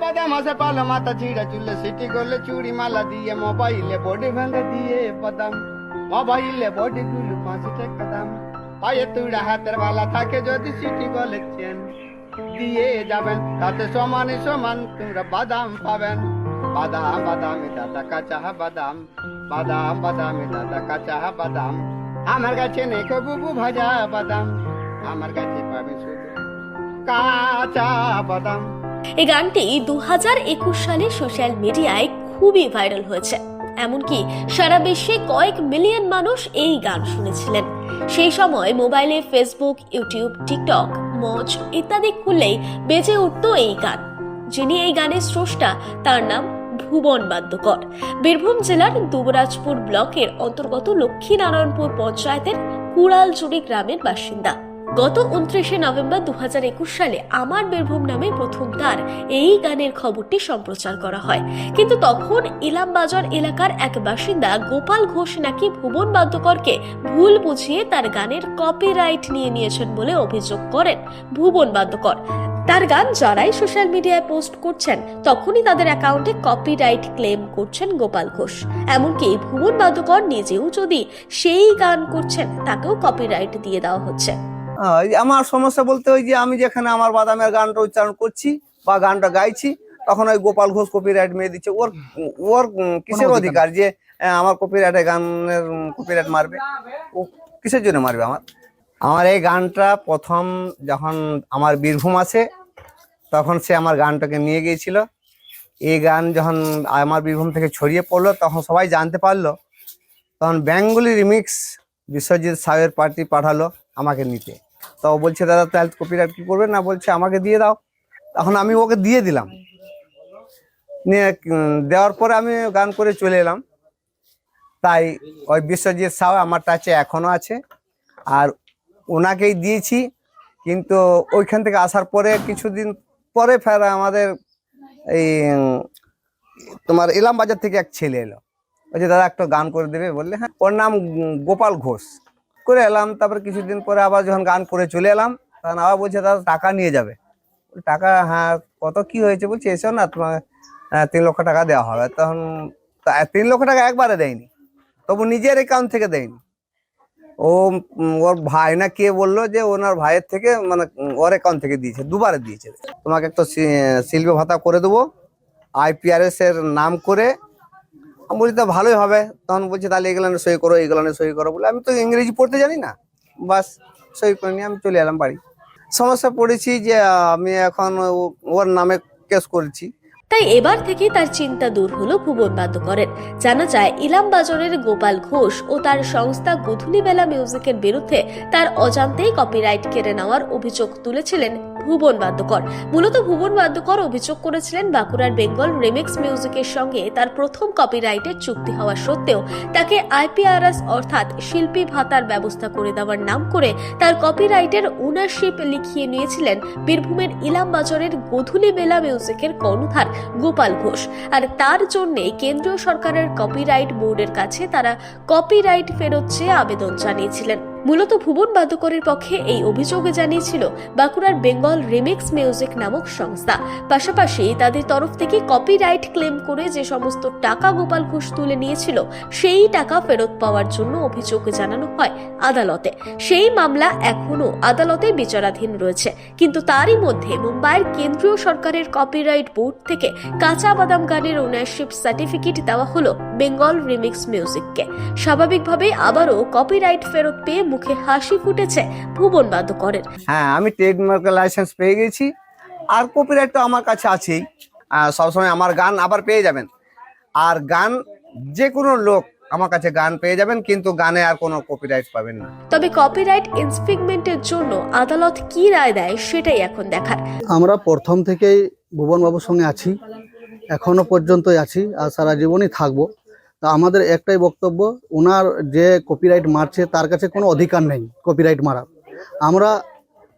বাদাম হাসে পালো মাথা ছিঁড়া চুলে সিটি করলে চুড়ি মালা দিয়ে মোবাইলে বডি ভেঙে দিয়ে বাদাম। মোবাইলে বডি গুলো পাঁচ টাকা দাম পায়ে তুড়া হাতের বালা থাকে যদি সিটি গলে চেন। দিয়ে যাবেন, তাতে সমানে সমান তোমরা বাদাম পাবেন। বাদাম, বাদামি দাদা কাঁচা, বাদাম। বাদাম, বাদামি দাদা কাঁচা, বাদাম। আমার কাছে নেই কো বুবু ভাজা বাদাম। আমার কাছে পাবেন শুধু কাঁচা বাদাম। এই গানটি দু হাজার একুশ সালে সোশ্যাল মিডিয়ায় খুবই ভাইরাল হয়েছে। এমনকি সারা বিশ্বে কয়েক মিলিয়ন মানুষ এই গান শুনেছিলেন। সেই সময় মোবাইলে ফেসবুক, ইউটিউব, টিকটক মঞ্চ ইত্যাদি খুললেই বেজে উঠত এই গান। যিনি এই গানের স্রষ্টা, তার নাম ভুবন বাদ্যকর। বীরভূম জেলার দুবরাজপুর ব্লকের অন্তর্গত লক্ষ্মীনারায়ণপুর পঞ্চায়েতের কুড়ালচুরি গ্রামের বাসিন্দা। গত উনত্রিশে নভেম্বর দু হাজার একুশ সালে আমার বীরভূম নামে প্রথম তার এই গানের খবরটি সম্প্রচার করা হয়। কিন্তু তখন ইলামবাজার এলাকার এক বাসিন্দা গোপাল ঘোষ নাকি ভুবন বাদ্যকরকে ভুল বুঝিয়ে তার গানের কপিরাইট নিয়ে নিয়েছেন বলে অভিযোগ করেন ভুবন বাদ্যকর। তার গান যারাই সোশ্যাল মিডিয়ায় পোস্ট করছেন, তখনই তাদের অ্যাকাউন্টে কপিরাইট ক্লেম করছেন গোপাল ঘোষ। এমনকি ভুবন বাদ্যকর নিজেও যদি সেই গান করছেন, তাকেও কপিরাইট দিয়ে দেওয়া হচ্ছে। আমার সমস্যা বলতে ওই যে আমি যেখানে আমার বাদামের গানটা উচ্চারণ করছি বা গানটা গাইছি তখন ওই গোপাল ঘোষ কপিরাইট মেয়ে দিচ্ছে। ওর ওর কিসের অধিকার যে আমার কপিরাইটে গানের কপিরাইট মারবে? ও কিসের জন্য মারবে আমার? আমার এই গানটা প্রথম যখন আমার বীরভূম আছে তখন সে আমার গানটাকে নিয়ে গিয়েছিল। এই গান যখন আমার বীরভূম থেকে ছড়িয়ে পড়ল তখন সবাই জানতে পারল। তখন বেঙ্গলি রিমিক্স বিশ্বজিৎ সাহের পার্টি পাঠালো আমাকে নিতে। তো বলছে, দাদা, তাহলে কপিরাইট কি করবে? না বলছে, আমাকে দিয়ে দাও। তখন আমি ওকে দিয়ে দিলাম। নিয়ে দেওয়ার পরে আমি গান করে চলে এলাম। তাই ওই বিশ্বজিৎ সাউ আমার কাছে এখনও আছে। আর ওনাকেই দিয়েছি, কিন্তু ওইখান থেকে আসার পরে কিছুদিন পরে ফের আমাদের এই তোমার ইলাম বাজার থেকে এক ছেলে এলো। বলছে, দাদা, একটা গান করে দেবে? বললে হ্যাঁ। ওর নাম গোপাল ঘোষ। করে এলাম তারপরে কিছুদিন পরে আবার যখন গান করে চলে এলাম তখন আবার বলছে দাদা টাকা নিয়ে যাবে। টাকা? হ্যাঁ কত কি হয়েছে? বলছে এসো না তোমার আহ, তিন লক্ষ টাকা দেওয়া হবে। তখন তিন লক্ষ টাকা একবারে দেয়নি তবু নিজের অ্যাকাউন্ট থেকে দেয়নি। ও ওর ভাই না কে বলল যে ওনার ভাইয়ের থেকে মানে ওর অ্যাকাউন্ট থেকে দিয়েছে দুবারে দিয়েছে। তোমাকে একটা শিল্পী ভাতা করে দেবো আইপিআরএস এর নাম করে আমি বলি, তো ভালোই হবে। তখন বলছে, তাহলে এগুলো সই করো, এগুলো সই করো। বলে, আমি তো ইংরেজি পড়তে জানি না। বাস, সই করে নিয়ে আমি চলে এলাম বাড়ি। সমস্যা পড়েছি যে আমি এখন ওর নামে কেস করেছি। তাই এবার থেকে তার চিন্তা দূর হলো ভুবন বাদ্যকরের। জানা যায়, ইলাম বাজারের গোপাল ঘোষ ও তার সংস্থা গধুলিবেলা মিউজিকের বিরুদ্ধে তার অজান্তেই কপিরাইট কেড়ে নেওয়ার অভিযোগ তুলেছিলেন ভুবন বাদ্যকর। মূলত ভুবন বাদ্যকর অভিযোগ করেছিলেন বাঁকুড়ার বেঙ্গল রিমিক্স মিউজিকের সঙ্গে তার প্রথম কপিরাইটের চুক্তি হওয়া সত্ত্বেও তাকে আইপিআরএস অর্থাৎ শিল্পী ভাতার ব্যবস্থা করে দেওয়ার নাম করে তার কপিরাইটের ওনারশিপ লিখিয়ে নিয়েছিলেন বীরভূমের ইলাম বাজারের গধুলি বেলা মিউজিকের কর্ণধার গোপাল ঘোষ। আর তার জন্যে কেন্দ্রীয় সরকারের কপিরাইট বোর্ডের কাছে তারা কপিরাইট ফেরত চেয়ে আবেদন জানিয়েছিলেন। মূলত ভুবন বাদ্যকরের পক্ষে এই অভিযোগ জানিয়েছিল বাঁকুড়ার বেঙ্গল রিমিক্স মিউজিক নামক সংস্থা। পাশাপাশি তাদের তরফ থেকে কপিরাইট ক্লেম করে যে সমস্ত টাকা গোপাল ঘোষ তুলে নিয়েছিল, সেই টাকা ফেরত পাওয়ার জন্য অভিযোগ জানানো হয় আদালতে। সেই মামলা এখনও আদালতে বিচারাধীন রয়েছে। কিন্তু তারই মধ্যে মুম্বাইয়ের কেন্দ্রীয় সরকারের কপিরাইট বোর্ড থেকে কাঁচা বাদাম গানের ওনারশিপ সার্টিফিকেট দেওয়া হলো বেঙ্গল রিমিক্স মিউজিককে। স্বাভাবিকভাবেই আবারও কপিরাইট ফেরত পেয়ে মুখে হাসি ফুটেছে ভুবন বাদ্যকরের হ্যাঁ আমি ট্রেডমার্কের লাইসেন্স পেয়ে গেছি। আর কপিরাইট তো আমার কাছে আছেই। সবসময় আমার গান আবার পেয়ে যাবেন। আর গান যে কোনো লোক আমার কাছে গান পেয়ে যাবেন কিন্তু গানে আর কোনো কপিরাইট পাবেন না। তবে কপিরাইট ইনফ্রিংমেন্টের জন্য আদালত কি রায় দেয় সেটাই এখন দেখার। আমরা প্রথম থেকেই ভুবন ভুবনবাবুর সঙ্গে আছি এখনও পর্যন্তই আছি আর সারা জীবনই থাকব। তা আমাদের একটাই বক্তব্য ওনার যে কপিরাইট মারছে তার কাছে কোনো অধিকার নেই কপিরাইট মারার আমরা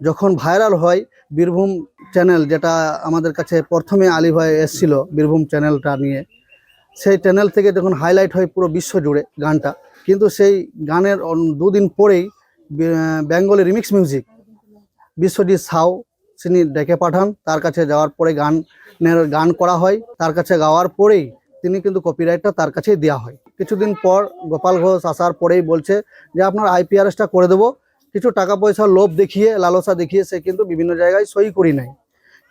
যখন ভাইরাল হয়, বীরভূম চ্যানেল যেটা আমাদের কাছে প্রথমে আলী ভাই এসছিল বীরভূম চ্যানেলটা নিয়ে, সেই চ্যানেল থেকে যখন হাইলাইট হয় পুরো বিশ্ব জুড়ে গানটা, কিন্তু সেই গানের দুদিন পরেই Bengali remix music Biswajit Sau তিনি ডেকে পাঠান, তার কাছে যাওয়ার পরে গানের, গান করা হয়, তার কাছে গাওয়ার পরেই তিনি কিন্তু কপিরাইটটা তার কাছেই দেওয়া হয়। কিছুদিন পর গোপাল ঘোষ আসার পরেই বলছে যে, আপনার আইপিআরএসটা করে দেবো। কিছু টাকা পয়সার লোভ দেখিয়ে, লালসা দেখিয়ে সে কিন্তু বিভিন্ন জায়গায় সই করি নাই।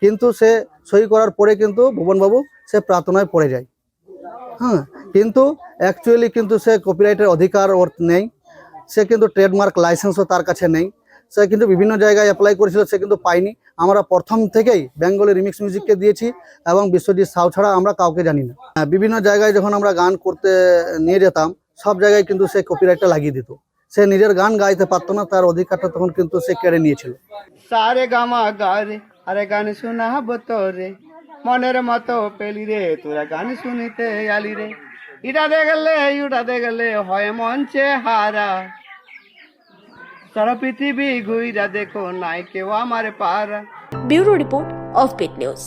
কিন্তু সে সই করার পরে কিন্তু ভুবনবাবু সে প্রার্থনায় পড়ে যায়। হ্যাঁ কিন্তু অ্যাকচুয়ালি কিন্তু সে কপিরাইটের অধিকার ওর নেই। সে কিন্তু ট্রেডমার্ক লাইসেন্সও তার কাছে নেই। সে কিন্তু বিভিন্ন জায়গায় অ্যাপ্লাই করেছিল, সে কিন্তু পায়নি আমরা প্রথম থেকেই বেঙ্গলি রিমিক্স মিউজিককে দিয়েছি এবং বিশ্বজিৎ সাউ ছাড়া আমরা কাউকে জানি না। বিভিন্ন জায়গায় যখন আমরা গান করতে নিয়ে যেতাম, সব জায়গায় কিন্তু সে কপিরাইটটা লাগিয়ে দিত। সে নিজের গান গাইতে পারতো না, তার অধিকারটা তখন কিন্তু সে কেড়ে নিয়েছিল। সারে গামা গারে, আরে গান শোনাব তোরে। মনের মতো পেলি রে, তোরা গান শুনিতে আলি রে। ইটা দেখলে ইটা দেখলে হয় মঞ্চে হারা। সারা পৃথিবী ঘুইরা দেখো নাই কেউ আমার পারা bureau report of bit news